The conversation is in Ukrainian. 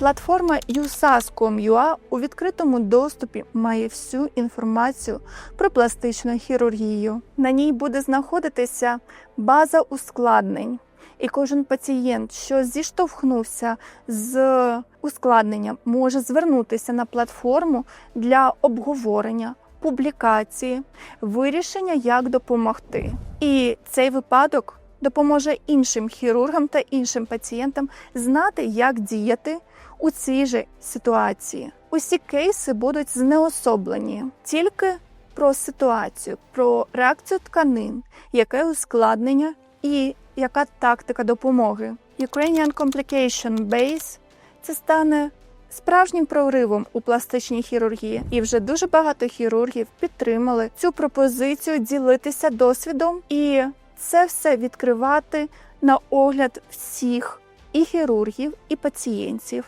Платформа usas.com.ua у відкритому доступі має всю інформацію про пластичну хірургію. На ній буде знаходитися база ускладнень. І кожен пацієнт, що зіштовхнувся з ускладненням, може звернутися на платформу для обговорення, публікації, вирішення, як допомогти. І цей випадок допоможе іншим хірургам та іншим пацієнтам знати, як діяти у цій же ситуації. Усі кейси будуть знеособлені тільки про ситуацію, про реакцію тканин, яке ускладнення і яка тактика допомоги. Ukrainian Complication Base – це стане справжнім проривом у пластичній хірургії, і вже дуже багато хірургів підтримали цю пропозицію ділитися досвідом і це все відкривати на огляд всіх і хірургів, і пацієнтів.